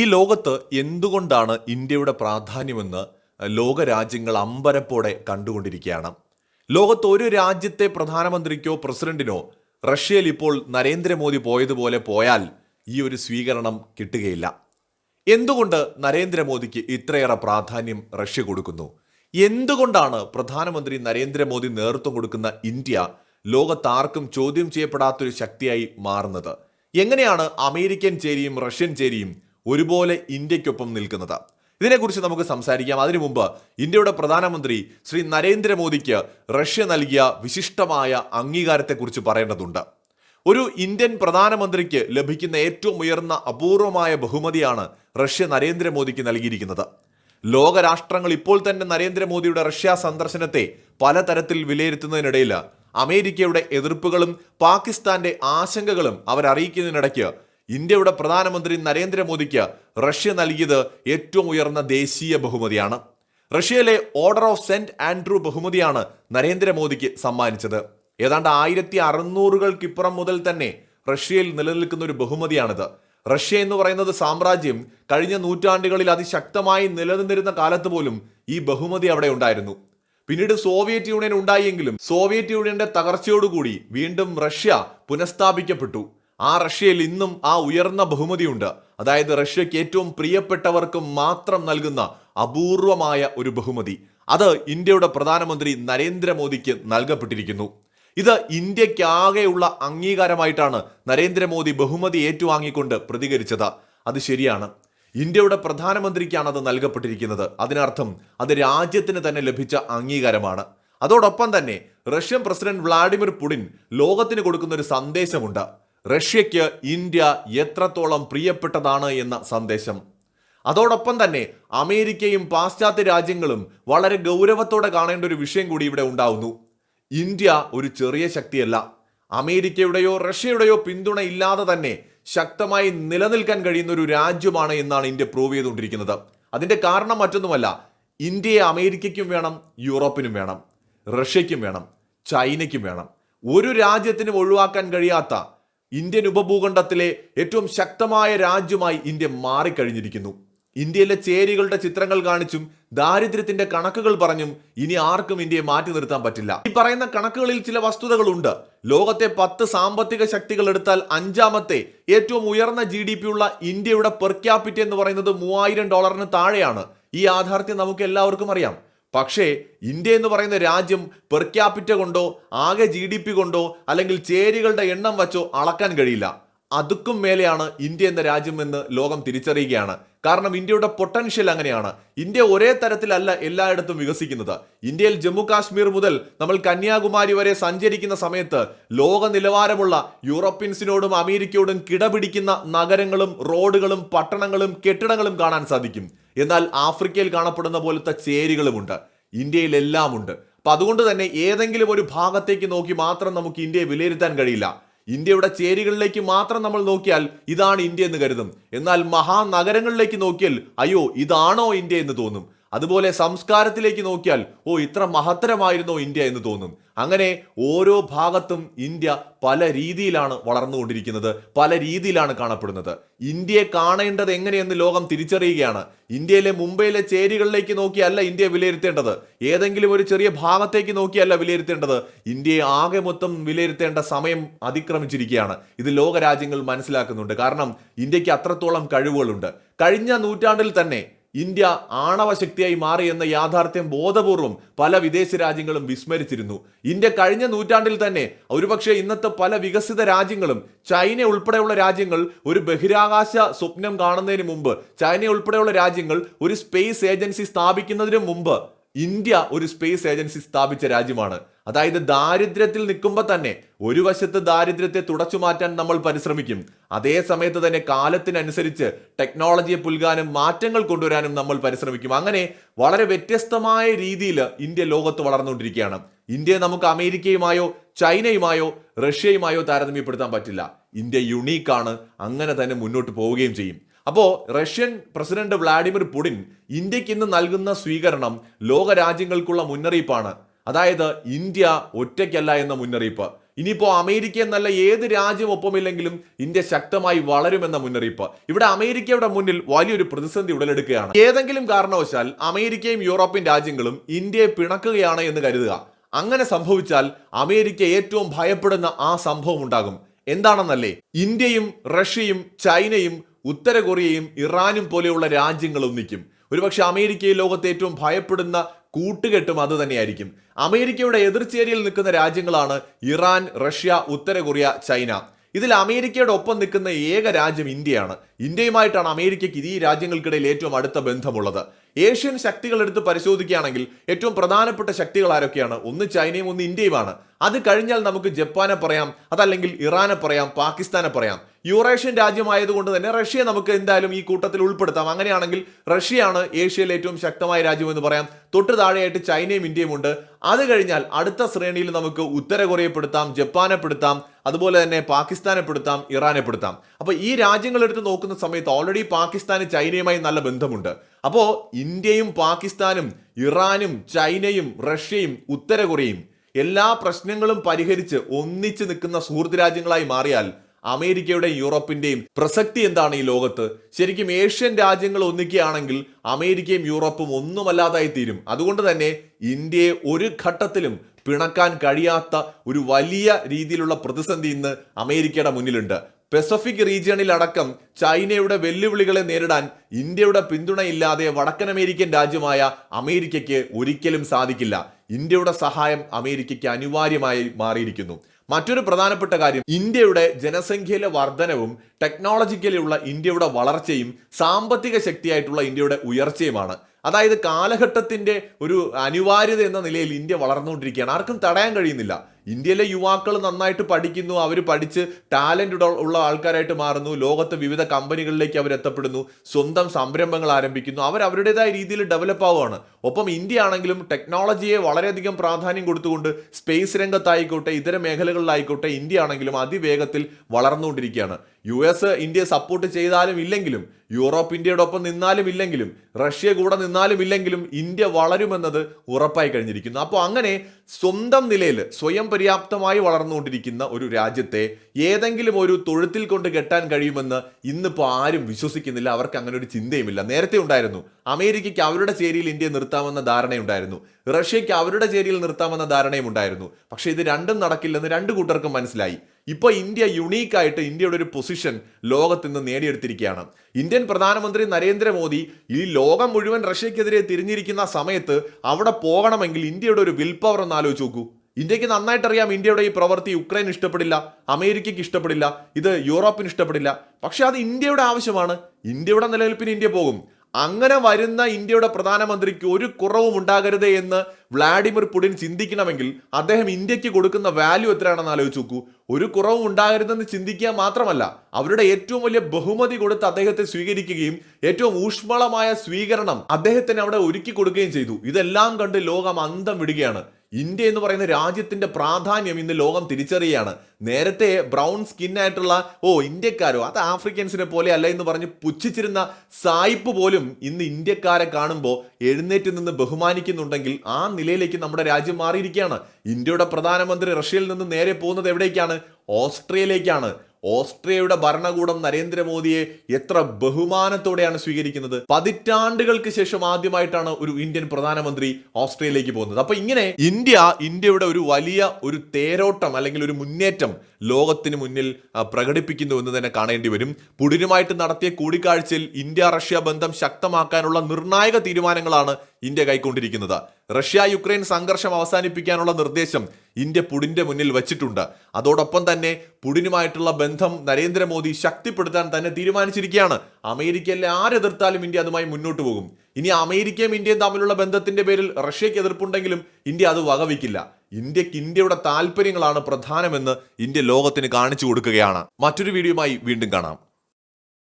ഈ ലോകത്ത് എന്തുകൊണ്ടാണ് ഇന്ത്യയുടെ പ്രാധാന്യമെന്ന് ലോകരാജ്യങ്ങൾ അമ്പരപ്പോടെ കണ്ടുകൊണ്ടിരിക്കുകയാണ്. ലോകത്ത് ഒരു രാജ്യത്തെ പ്രധാനമന്ത്രിക്കോ പ്രസിഡന്റിനോ റഷ്യയിൽ ഇപ്പോൾ നരേന്ദ്രമോദി പോയതുപോലെ പോയാൽ ഈ ഒരു സ്വീകരണം കിട്ടുകയില്ല. എന്തുകൊണ്ട് നരേന്ദ്രമോദിക്ക് ഇത്രയേറെ പ്രാധാന്യം റഷ്യ കൊടുക്കുന്നു? എന്തുകൊണ്ടാണ് പ്രധാനമന്ത്രി നരേന്ദ്രമോദി നേതൃത്വം കൊടുക്കുന്ന ഇന്ത്യ ലോകത്താർക്കും ചോദ്യം ചെയ്യപ്പെടാത്തൊരു ശക്തിയായി മാറുന്നത്? എങ്ങനെയാണ് അമേരിക്കൻ ചേരിയും റഷ്യൻ ചേരിയും ഒരുപോലെ ഇന്ത്യക്കൊപ്പം നിൽക്കുന്നത്. ഇതിനെക്കുറിച്ച് നമുക്ക് സംസാരിക്കാം. അതിനു മുമ്പ് ഇന്ത്യയുടെ പ്രധാനമന്ത്രി ശ്രീ നരേന്ദ്രമോദിക്ക് റഷ്യ നൽകിയ വിശിഷ്ടമായ അംഗീകാരത്തെക്കുറിച്ച് പറയേണ്ടതുണ്ട്. ഒരു ഇന്ത്യൻ പ്രധാനമന്ത്രിക്ക് ലഭിക്കുന്ന ഏറ്റവും ഉയർന്ന അപൂർവമായ ബഹുമതിയാണ് റഷ്യ നരേന്ദ്രമോദിക്ക് നൽകിയിരിക്കുന്നത്. ലോകരാഷ്ട്രങ്ങൾ ഇപ്പോൾ തന്നെ നരേന്ദ്രമോദിയുടെ റഷ്യ സന്ദർശനത്തെ പലതരത്തിൽ വിലയിരുത്തുന്നതിനിടയിൽ അമേരിക്കയുടെ എതിർപ്പുകളും പാകിസ്ഥാന്റെ ആശങ്കകളും അവരറിയിക്കുന്നതിനിടയ്ക്ക് ഇന്ത്യയുടെ പ്രധാനമന്ത്രി നരേന്ദ്രമോദിക്ക് റഷ്യ നൽകിയത് ഏറ്റവും ഉയർന്ന ദേശീയ ബഹുമതിയാണ്. റഷ്യയിലെ ഓർഡർ ഓഫ് സെന്റ് ആൻഡ്രൂ ബഹുമതിയാണ് നരേന്ദ്രമോദിക്ക് സമ്മാനിച്ചത്. ഏതാണ്ട് ആയിരത്തി അറുന്നൂറുകൾക്കിപ്പുറം മുതൽ തന്നെ റഷ്യയിൽ നിലനിൽക്കുന്ന ഒരു ബഹുമതിയാണിത്. റഷ്യ എന്ന് പറയുന്നത് സാമ്രാജ്യം കഴിഞ്ഞ നൂറ്റാണ്ടുകളിൽ അതിശക്തമായി നിലനിന്നിരുന്ന കാലത്ത് പോലും ഈ ബഹുമതി അവിടെ ഉണ്ടായിരുന്നു. പിന്നീട് സോവിയറ്റ് യൂണിയൻ ഉണ്ടായെങ്കിലും സോവിയറ്റ് യൂണിയന്റെ തകർച്ചയോടുകൂടി വീണ്ടും റഷ്യ പുനഃസ്ഥാപിക്കപ്പെട്ടു. ആ റഷ്യയിൽ ഇന്നും ആ ഉയർന്ന ബഹുമതിയുണ്ട്. അതായത് റഷ്യയ്ക്ക് ഏറ്റവും പ്രിയപ്പെട്ടവർക്ക് മാത്രം നൽകുന്ന അപൂർവമായ ഒരു ബഹുമതി. അത് ഇന്ത്യയുടെ പ്രധാനമന്ത്രി നരേന്ദ്രമോദിക്ക് നൽകപ്പെട്ടിരിക്കുന്നു. ഇത് ഇന്ത്യക്കാകെയുള്ള അംഗീകാരമായിട്ടാണ് നരേന്ദ്രമോദി ബഹുമതി ഏറ്റുവാങ്ങിക്കൊണ്ട് പ്രതികരിച്ചത്. അത് ശരിയാണ്. ഇന്ത്യയുടെ പ്രധാനമന്ത്രിക്കാണ് അത് നൽകപ്പെട്ടിരിക്കുന്നത്. അതിനർത്ഥം അത് രാജ്യത്തിന് തന്നെ ലഭിച്ച അംഗീകാരമാണ്. അതോടൊപ്പം തന്നെ റഷ്യൻ പ്രസിഡന്റ് വ്ളാഡിമിർ പുടിൻ ലോകത്തിന് കൊടുക്കുന്ന ഒരു സന്ദേശമുണ്ട്. റഷ്യയ്ക്ക് ഇന്ത്യ എത്രത്തോളം പ്രിയപ്പെട്ടതാണ് എന്ന സന്ദേശം. അതോടൊപ്പം തന്നെ അമേരിക്കയും പാശ്ചാത്യ രാജ്യങ്ങളും വളരെ ഗൗരവത്തോടെ കാണേണ്ട ഒരു വിഷയം കൂടി ഇവിടെ ഉണ്ടാവുന്നു. ഇന്ത്യ ഒരു ചെറിയ ശക്തിയല്ല. അമേരിക്കയുടെയോ റഷ്യയുടെയോ പിന്തുണ ഇല്ലാതെ തന്നെ ശക്തമായി നിലനിൽക്കാൻ കഴിയുന്ന ഒരു രാജ്യമാണ് എന്നാണ് ഇന്ത്യ പ്രൂവ് ചെയ്തുകൊണ്ടിരിക്കുന്നത്. അതിന്റെ കാരണം മറ്റൊന്നുമല്ല. ഇന്ത്യയെ അമേരിക്കയ്ക്കും വേണം യൂറോപ്പിനും വേണം റഷ്യയ്ക്കും വേണം ചൈനയ്ക്കും വേണം. ഒരു രാജ്യത്തിനും ഒഴിവാക്കാൻ കഴിയാത്ത ഇന്ത്യൻ ഉപഭൂഖണ്ഡത്തിലെ ഏറ്റവും ശക്തമായ രാജ്യമായി ഇന്ത്യ മാറിക്കഴിഞ്ഞിരിക്കുന്നു. ഇന്ത്യയിലെ ചേരികളുടെ ചിത്രങ്ങൾ കാണിച്ചും ദാരിദ്ര്യത്തിന്റെ കണക്കുകൾ പറഞ്ഞും ഇനി ആർക്കും ഇന്ത്യയെ മാറ്റി നിർത്താൻ പറ്റില്ല. ഈ പറയുന്ന കണക്കുകളിൽ ചില വസ്തുതകളുണ്ട്. ലോകത്തെ പത്ത് സാമ്പത്തിക ശക്തികൾ എടുത്താൽ അഞ്ചാമത്തെ ഏറ്റവും ഉയർന്ന ജി ഡി പി ഉള്ള ഇന്ത്യയുടെ പെർ ക്യാപിറ്റ എന്ന് പറയുന്നത് മൂവായിരം ഡോളറിന് താഴെയാണ്. ഈ യാഥാർത്ഥ്യം നമുക്ക് എല്ലാവർക്കും അറിയാം. പക്ഷേ ഇന്ത്യ എന്ന് പറയുന്ന രാജ്യം പെർ ക്യാപിറ്റ കൊണ്ടോ ആകെ ജി ഡി പി കൊണ്ടോ അല്ലെങ്കിൽ ചേരികളുടെ എണ്ണം വച്ചോ അളക്കാൻ കഴിയില്ല. അതുക്കും മേലെയാണ് ഇന്ത്യ എന്ന രാജ്യം എന്ന് ലോകം തിരിച്ചറിയുകയാണ്. കാരണം ഇന്ത്യയുടെ പൊട്ടൻഷ്യൽ അങ്ങനെയാണ്. ഇന്ത്യ ഒരേ തരത്തിലല്ല എല്ലായിടത്തും വികസിക്കുന്നത്. ഇന്ത്യയിൽ ജമ്മു കാശ്മീർ മുതൽ നമ്മൾ കന്യാകുമാരി വരെ സഞ്ചരിക്കുന്ന സമയത്ത് ലോക നിലവാരമുള്ള യൂറോപ്യൻസിനോടും അമേരിക്കയോടും കിടപിടിക്കുന്ന നഗരങ്ങളും റോഡുകളും പട്ടണങ്ങളും കെട്ടിടങ്ങളും കാണാൻ സാധിക്കും. എന്നാൽ ആഫ്രിക്കയിൽ കാണപ്പെടുന്ന പോലത്തെ ചേരികളുമുണ്ട്. ഇന്ത്യയിലെല്ലാം ഉണ്ട് അപ്പം അതുകൊണ്ട് തന്നെ ഏതെങ്കിലും ഒരു ഭാഗത്തേക്ക് നോക്കി മാത്രം നമുക്ക് ഇന്ത്യയെ വിലയിരുത്താൻ കഴിയില്ല. ഇന്ത്യയുടെ ചേരികളിലേക്ക് മാത്രം നമ്മൾ നോക്കിയാൽ ഇതാണ് ഇന്ത്യ എന്ന് കരുതും. എന്നാൽ മഹാനഗരങ്ങളിലേക്ക് നോക്കിയാൽ അയ്യോ ഇതാണോ ഇന്ത്യ എന്ന് തോന്നും. അതുപോലെ സംസ്കാരത്തിലേക്ക് നോക്കിയാൽ ഓ ഇത്ര മഹത്തരമായിരുന്നോ ഇന്ത്യ എന്ന് തോന്നും. അങ്ങനെ ഓരോ ഭാഗത്തും ഇന്ത്യ പല രീതിയിലാണ് വളർന്നുകൊണ്ടിരിക്കുന്നത് പല രീതിയിലാണ് കാണപ്പെടുന്നത്. ഇന്ത്യയെ കാണേണ്ടത് എങ്ങനെയെന്ന് ലോകം തിരിച്ചറിയുകയാണ്. ഇന്ത്യയിലെ മുംബൈയിലെ ചേരികളിലേക്ക് നോക്കിയല്ല ഇന്ത്യ വിലയിരുത്തേണ്ടത്. ഏതെങ്കിലും ഒരു ചെറിയ ഭാഗത്തേക്ക് നോക്കിയല്ല വിലയിരുത്തേണ്ടത്. ഇന്ത്യയെ ആകെ മൊത്തം വിലയിരുത്തേണ്ട സമയം അതിക്രമിച്ചിരിക്കുകയാണ്. ഇത് ലോകരാജ്യങ്ങൾ മനസ്സിലാക്കുന്നുണ്ട്. കാരണം ഇന്ത്യയ്ക്ക് അത്രത്തോളം കഴിവുകളുണ്ട്. കഴിഞ്ഞ നൂറ്റാണ്ടിൽ തന്നെ ഇന്ത്യ ആണവ ശക്തിയായി മാറി എന്ന യാഥാർത്ഥ്യം ബോധപൂർവം പല വിദേശ രാജ്യങ്ങളും വിസ്മരിച്ചിരുന്നു. ഇന്ത്യ കഴിഞ്ഞ നൂറ്റാണ്ടിൽ തന്നെ ഒരുപക്ഷെ ഇന്നത്തെ പല വികസിത രാജ്യങ്ങളും ചൈന ഉൾപ്പെടെയുള്ള രാജ്യങ്ങൾ ഒരു ബഹിരാകാശ സ്വപ്നം കാണുന്നതിന് മുമ്പ് ചൈന ഉൾപ്പെടെയുള്ള രാജ്യങ്ങൾ ഒരു സ്പേസ് ഏജൻസി സ്ഥാപിക്കുന്നതിന് മുമ്പ് ഇന്ത്യ ഒരു സ്പേസ് ഏജൻസി സ്ഥാപിച്ച രാജ്യമാണ്. അതായത് ദാരിദ്ര്യത്തിൽ നിൽക്കുമ്പോൾ തന്നെ ഒരു വശത്ത് ദാരിദ്ര്യത്തെ തുടച്ചു മാറ്റാൻ നമ്മൾ പരിശ്രമിക്കും. അതേ സമയത്ത് തന്നെ കാലത്തിനനുസരിച്ച് ടെക്നോളജിയെ പുൽകാനും മാറ്റങ്ങൾ കൊണ്ടുവരാനും നമ്മൾ പരിശ്രമിക്കും. അങ്ങനെ വളരെ വ്യത്യസ്തമായ രീതിയിൽ ഇന്ത്യ ലോകത്ത് വളർന്നുകൊണ്ടിരിക്കുകയാണ്. ഇന്ത്യ നമുക്ക് അമേരിക്കയുമായോ ചൈനയുമായോ റഷ്യയുമായോ താരതമ്യപ്പെടുത്താൻ പറ്റില്ല. ഇന്ത്യ യുണീക്കാണ്. അങ്ങനെ തന്നെ മുന്നോട്ട് പോവുകയും ചെയ്യും. അപ്പോൾ റഷ്യൻ പ്രസിഡന്റ് വ്ളാഡിമിർ പുടിൻ ഇന്ത്യയ്ക്ക് ഇന്ന് നൽകുന്ന സ്വീകരണം ലോക രാജ്യങ്ങൾക്കുള്ള മുന്നറിയിപ്പാണ്. അതായത് ഇന്ത്യ ഒറ്റയ്ക്കല്ല എന്ന മുന്നറിയിപ്പ്. ഇനിയിപ്പോൾ അമേരിക്ക എന്നല്ല ഏത് രാജ്യം ഒപ്പമില്ലെങ്കിലും ഇന്ത്യ ശക്തമായി വളരുമെന്ന മുന്നറിയിപ്പ്. ഇവിടെ അമേരിക്കയുടെ മുന്നിൽ വലിയൊരു പ്രതിസന്ധി ഉടലെടുക്കുകയാണ്. ഏതെങ്കിലും കാരണവശാൽ അമേരിക്കയും യൂറോപ്യൻ രാജ്യങ്ങളും ഇന്ത്യയെ പിണക്കുകയാണ് എന്ന് കരുതുക. അങ്ങനെ സംഭവിച്ചാൽ അമേരിക്ക ഏറ്റവും ഭയപ്പെടുന്ന ആ സംഭവം ഉണ്ടാകും. എന്താണെന്നല്ലേ? ഇന്ത്യയും റഷ്യയും ചൈനയും ഉത്തര കൊറിയയും ഇറാനും പോലെയുള്ള രാജ്യങ്ങൾ ഒന്നിക്കും. ഒരുപക്ഷെ അമേരിക്കയെ ലോകത്തെ ഏറ്റവും ഭയപ്പെടുന്ന കൂട്ടുകെട്ടും അത് തന്നെയായിരിക്കും. അമേരിക്കയുടെ എതിർചേരിയിൽ നിൽക്കുന്ന രാജ്യങ്ങളാണ് ഇറാൻ റഷ്യ ഉത്തര കൊറിയ ചൈന. ഇതിൽ അമേരിക്കയുടെ ഒപ്പം നിൽക്കുന്ന ഏക രാജ്യം ഇന്ത്യയാണ്. ഇന്ത്യയുമായിട്ടാണ് അമേരിക്കയ്ക്ക് ഈ രാജ്യങ്ങൾക്കിടയിൽ ഏറ്റവും അടുത്ത ബന്ധമുള്ളത്. ഏഷ്യൻ ശക്തികൾ എടുത്ത് പരിശോധിക്കുകയാണെങ്കിൽ ഏറ്റവും പ്രധാനപ്പെട്ട ശക്തികൾ ആരൊക്കെയാണ്? ഒന്ന് ചൈനയും ഒന്ന് ഇന്ത്യയുമാണ്. അത് കഴിഞ്ഞാൽ നമുക്ക് ജപ്പാനെ പറയാം അതല്ലെങ്കിൽ ഇറാനെ പറയാം പാകിസ്ഥാനെ പറയാം. യൂറേഷ്യൻ രാജ്യമായതുകൊണ്ട് തന്നെ റഷ്യയെ നമുക്ക് എന്തായാലും ഈ കൂട്ടത്തിൽ ഉൾപ്പെടുത്താം. അങ്ങനെയാണെങ്കിൽ റഷ്യയാണ് ഏഷ്യയിലെ ഏറ്റവും ശക്തമായ രാജ്യം എന്ന് പറയാം. തൊട്ട് താഴെയായിട്ട് ചൈനയും ഇന്ത്യയും ഉണ്ട്. അത് കഴിഞ്ഞാൽ അടുത്ത ശ്രേണിയിൽ നമുക്ക് ഉത്തര കൊറിയയെ പെടുത്താം ജപ്പാനെ പെടുത്താം അതുപോലെ തന്നെ പാകിസ്ഥാനെ പെടുത്താം ഇറാനെ പെടുത്താം. അപ്പൊ ഈ രാജ്യങ്ങൾ എടുത്ത് നോക്കുന്ന സമയത്ത് ഓൾറെഡി പാകിസ്ഥാന് ചൈനയുമായി നല്ല ബന്ധമുണ്ട്. അപ്പോൾ ഇന്ത്യയും പാകിസ്ഥാനും ഇറാനും ചൈനയും റഷ്യയും ഉത്തര കൊറിയയും എല്ലാ പ്രശ്നങ്ങളും പരിഹരിച്ച് ഒന്നിച്ച് നിൽക്കുന്ന സുഹൃത്ത് രാജ്യങ്ങളായി മാറിയാൽ അമേരിക്കയുടെയും യൂറോപ്പിന്റെയും പ്രസക്തി എന്താണ് ഈ ലോകത്ത്? ശരിക്കും ഏഷ്യൻ രാജ്യങ്ങൾ ഒന്നിക്കുകയാണെങ്കിൽ അമേരിക്കയും യൂറോപ്പും ഒന്നുമല്ലാതായി തീരും. അതുകൊണ്ട് തന്നെ ഇന്ത്യയെ ഒരു ഘട്ടത്തിലും പിണക്കാൻ കഴിയാത്ത ഒരു വലിയ രീതിയിലുള്ള പ്രതിസന്ധി ഇന്ന് അമേരിക്കയുടെ മുന്നിലുണ്ട്. പസഫിക് റീജിയണിൽ അടക്കം ചൈനയുടെ വെല്ലുവിളികളെ നേരിടാൻ ഇന്ത്യയുടെ പിന്തുണയില്ലാതെ വടക്കൻ അമേരിക്കൻ രാജ്യമായ അമേരിക്കയ്ക്ക് ഒരിക്കലും സാധിക്കില്ല. ഇന്ത്യയുടെ സഹായം അമേരിക്കയ്ക്ക് അനിവാര്യമായി മാറിയിരിക്കുന്നു. മറ്റൊരു പ്രധാനപ്പെട്ട കാര്യം ഇന്ത്യയുടെ ജനസംഖ്യയിലെ വർധനവും ടെക്നോളജിക്കലിയുള്ള ഇന്ത്യയുടെ വളർച്ചയും സാമ്പത്തിക ശക്തിയായിട്ടുള്ള ഇന്ത്യയുടെ ഉയർച്ചയുമാണ്. അതായത് കാലഘട്ടത്തിന്റെ ഒരു അനിവാര്യത എന്ന നിലയിൽ ഇന്ത്യ വളർന്നുകൊണ്ടിരിക്കുകയാണ്. ആർക്കും തടയാൻ കഴിയുന്നില്ല. ഇന്ത്യയിലെ യുവാക്കൾ നന്നായിട്ട് പഠിക്കുന്നു. അവർ പഠിച്ച് ടാലന്റ് ഉള്ള ആൾക്കാരായിട്ട് മാറുന്നു. ലോകത്തെ വിവിധ കമ്പനികളിലേക്ക് അവർ എത്തപ്പെടുന്നു. സ്വന്തം സംരംഭങ്ങൾ ആരംഭിക്കുന്നു. അവർ അവരുടേതായ രീതിയിൽ ഡെവലപ്പ് ആവുകയാണ്. ഒപ്പം ഇന്ത്യ ആണെങ്കിലും ടെക്നോളജിയെ വളരെയധികം പ്രാധാന്യം കൊടുത്തുകൊണ്ട് സ്പേസ് രംഗത്തായിക്കോട്ടെ ഇതര മേഖലകളിലായിക്കോട്ടെ ഇന്ത്യ ആണെങ്കിലും അതിവേഗത്തിൽ വളർന്നുകൊണ്ടിരിക്കുകയാണ്. യു എസ് ഇന്ത്യയെ സപ്പോർട്ട് ചെയ്താലും ഇല്ലെങ്കിലും യൂറോപ്പ് ഇന്ത്യയോടൊപ്പം നിന്നാലും ഇല്ലെങ്കിലും റഷ്യ കൂടെ നിന്നാലും ഇല്ലെങ്കിലും ഇന്ത്യ വളരുമെന്നത് ഉറപ്പായി കഴിഞ്ഞിരിക്കുന്നു. അപ്പോൾ അങ്ങനെ സ്വന്തം നിലയിൽ സ്വയം പര്യാപ്തമായി വളർന്നുകൊണ്ടിരിക്കുന്ന ഒരു രാജ്യത്തെ ഏതെങ്കിലും ഒരു തൊഴുത്തിൽ കൊണ്ട് കെട്ടാൻ കഴിയുമെന്ന് ഇന്നിപ്പോൾ ആരും വിശ്വസിക്കുന്നില്ല. അവർക്ക് അങ്ങനെ ഒരു ചിന്തയുമില്ല. നേരത്തെ ഉണ്ടായിരുന്നു. അമേരിക്കയ്ക്ക് അവരുടെ ചേരിയിൽ ഇന്ത്യ നിർത്താമെന്ന ധാരണയുണ്ടായിരുന്നു. റഷ്യയ്ക്ക് അവരുടെ ചേരിയിൽ നിർത്താമെന്ന ധാരണയും ഉണ്ടായിരുന്നു പക്ഷേ ഇത് രണ്ടും നടക്കില്ലെന്ന് രണ്ട് കൂട്ടർക്കും മനസ്സിലായി. ഇപ്പോൾ ഇന്ത്യ യുണീക്കായിട്ട് ഇന്ത്യയുടെ ഒരു പൊസിഷൻ ലോകത്ത് നിന്ന് നേടിയെടുത്തിരിക്കുകയാണ്. ഇന്ത്യൻ പ്രധാനമന്ത്രി നരേന്ദ്രമോദി ഈ ലോകം മുഴുവൻ റഷ്യക്കെതിരെ തിരിഞ്ഞിരിക്കുന്ന സമയത്ത് അവിടെ പോകണമെങ്കിൽ ഇന്ത്യയുടെ ഒരു വിൽ പവർ ഒന്ന് ആലോചിച്ച് നോക്കൂ. ഇന്ത്യയ്ക്ക് നന്നായിട്ടറിയാം ഇന്ത്യയുടെ ഈ പ്രവൃത്തി യുക്രൈൻ ഇഷ്ടപ്പെടില്ല അമേരിക്കയ്ക്ക് ഇഷ്ടപ്പെടില്ല ഇത് യൂറോപ്പിന് ഇഷ്ടപ്പെടില്ല. പക്ഷെ അത് ഇന്ത്യയുടെ ആവശ്യമാണ്. ഇന്ത്യയുടെ നിലനിൽപ്പിന് ഇന്ത്യ പോകും. അങ്ങനെ വരുന്ന ഇന്ത്യയുടെ പ്രധാനമന്ത്രിക്ക് ഒരു കുറവും ഉണ്ടാകരുതേ എന്ന് വ്ളാഡിമിർ പുടിൻ ചിന്തിക്കണമെങ്കിൽ അദ്ദേഹം ഇന്ത്യയ്ക്ക് കൊടുക്കുന്ന വാല്യൂ എത്രയാണെന്ന് ആലോചിച്ച് നോക്കൂ. ഒരു കുറവും ഉണ്ടാകരുതെന്ന് ചിന്തിക്കുക മാത്രമല്ല അവരുടെ ഏറ്റവും വലിയ ബഹുമതി കൊടുത്ത് അദ്ദേഹത്തെ സ്വീകരിക്കുകയും ഏറ്റവും ഊഷ്മളമായ സ്വീകരണം അദ്ദേഹത്തിന് അവിടെ ഒരുക്കി കൊടുക്കുകയും ചെയ്തു. ഇതെല്ലാം കണ്ട് ലോകം അന്തം വിടുകയാണ്. ഇന്ത്യ എന്ന് പറയുന്ന രാജ്യത്തിന്റെ പ്രാധാന്യം ഇന്ന് ലോകം തിരിച്ചറിയുകയാണ്. നേരത്തെ ബ്രൗൺ സ്കിൻ ആയിട്ടുള്ള ഓ ഇന്ത്യക്കാരോ അത് ആഫ്രിക്കൻസിനെ പോലെ അല്ല എന്ന് പറഞ്ഞ് പുച്ഛിച്ചിരുന്ന സായിപ്പ് പോലും ഇന്ന് ഇന്ത്യക്കാരെ കാണുമ്പോൾ എഴുന്നേറ്റ് നിന്ന് ബഹുമാനിക്കുന്നുണ്ടെങ്കിൽ ആ നിലയിലേക്ക് നമ്മുടെ രാജ്യം മാറിയിരിക്കുകയാണ്. ഇന്ത്യയുടെ പ്രധാനമന്ത്രി റഷ്യയിൽ നിന്ന് നേരെ പോകുന്നത് എവിടേക്കാണ്? ഓസ്ട്രേലിയയിലേക്കാണ്. ഓസ്ട്രിയയുടെ ഭരണകൂടം നരേന്ദ്രമോദിയെ എത്ര ബഹുമാനത്തോടെയാണ് സ്വീകരിക്കുന്നത്? പതിറ്റാണ്ടുകൾക്ക് ശേഷം ആദ്യമായിട്ടാണ് ഒരു ഇന്ത്യൻ പ്രധാനമന്ത്രി ഓസ്ട്രിയയിലേക്ക് പോകുന്നത്. അപ്പൊ ഇങ്ങനെ ഇന്ത്യ ഇന്ത്യയുടെ ഒരു വലിയ ഒരു തേരോട്ടം അല്ലെങ്കിൽ ഒരു മുന്നേറ്റം ലോകത്തിന് മുന്നിൽ പ്രകടിപ്പിക്കുന്നു എന്ന് തന്നെ കാണേണ്ടി വരും. പുടിനുമായിട്ട് നടത്തിയ കൂടിക്കാഴ്ചയിൽ ഇന്ത്യ റഷ്യ ബന്ധം ശക്തമാക്കാനുള്ള നിർണായക തീരുമാനങ്ങളാണ് ഇന്ത്യ കൈക്കൊണ്ടിരിക്കുന്നത്. റഷ്യ യുക്രൈൻ സംഘർഷം അവസാനിപ്പിക്കാനുള്ള നിർദ്ദേശം ഇന്ത്യ പുടിന്റെ മുന്നിൽ വച്ചിട്ടുണ്ട്. അതോടൊപ്പം തന്നെ പുടിനുമായിട്ടുള്ള ബന്ധം നരേന്ദ്രമോദി ശക്തിപ്പെടുത്താൻ തന്നെ തീരുമാനിച്ചിരിക്കുകയാണ്. അമേരിക്കയിലെ ആരെതിർത്താലും ഇന്ത്യ അതുമായി മുന്നോട്ട് പോകും. ഇനി അമേരിക്കയും ഇന്ത്യയും തമ്മിലുള്ള ബന്ധത്തിന്റെ പേരിൽ റഷ്യയ്ക്ക് എതിർപ്പുണ്ടെങ്കിലും ഇന്ത്യ അത് വകവയ്ക്കില്ല. ഇന്ത്യയ്ക്ക് ഇന്ത്യയുടെ താല്പര്യങ്ങളാണ് പ്രധാനമെന്ന് ഇന്ത്യ ലോകത്തിന് കാണിച്ചു കൊടുക്കുകയാണ്. മറ്റൊരു വീഡിയോയുമായി വീണ്ടും കാണാം.